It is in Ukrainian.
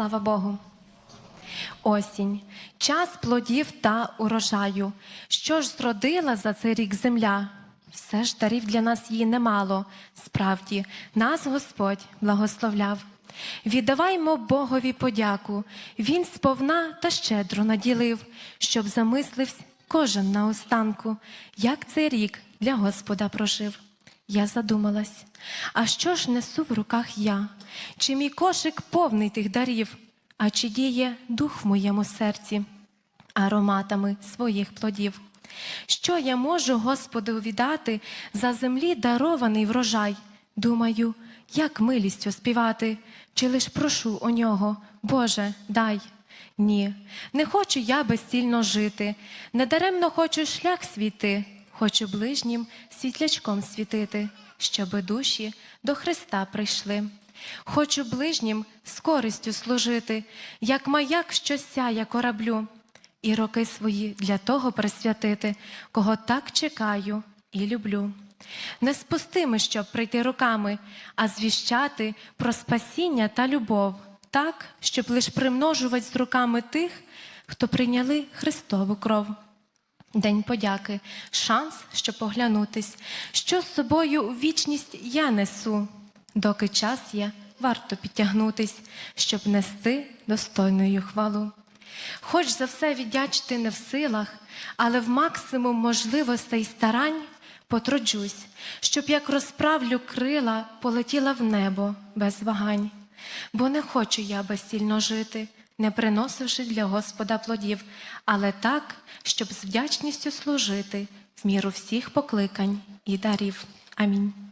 Слава Богу. Осінь, час плодів та урожаю. Що ж зродила за цей рік земля? Все ж дарів для нас її немало. Справді, нас Господь благословляв. Віддаваймо Богові подяку. Він сповна та щедро наділив, щоб замислився кожен на останку, як цей рік для Господа прожив. Я задумалась, а що ж несу в руках я? Чи мій кошик повний тих дарів? А чи діє дух в моєму серці ароматами своїх плодів? Що я можу Господу віддати за землі дарований врожай? Думаю, як милістю співати, чи лиш прошу у нього, Боже, дай. Ні, не хочу я безцільно жити, недаремно хочу шлях світи, хочу ближнім світлячком світити, щоби душі до Христа прийшли. Хочу ближнім з користю служити, як маяк, що сяє кораблю, і роки свої для того присвятити, кого так чекаю і люблю. Не з пустими, щоб прийти руками, а звіщати про спасіння та любов, так, щоб лиш примножувати з руками тих, хто прийняли Христову кров. День подяки, шанс, щоб поглянутись, що з собою у вічність я несу. Доки час є, варто підтягнутись, щоб нести достойною хвалу. Хоч за все віддячити не в силах, але в максимум можливостей старань потруджусь, щоб як розправлю крила, полетіла в небо без вагань. Бо не хочу я безцільно жити, не приносивши для Господа плодів, але так, щоб з вдячністю служити в міру всіх покликань і дарів. Амінь.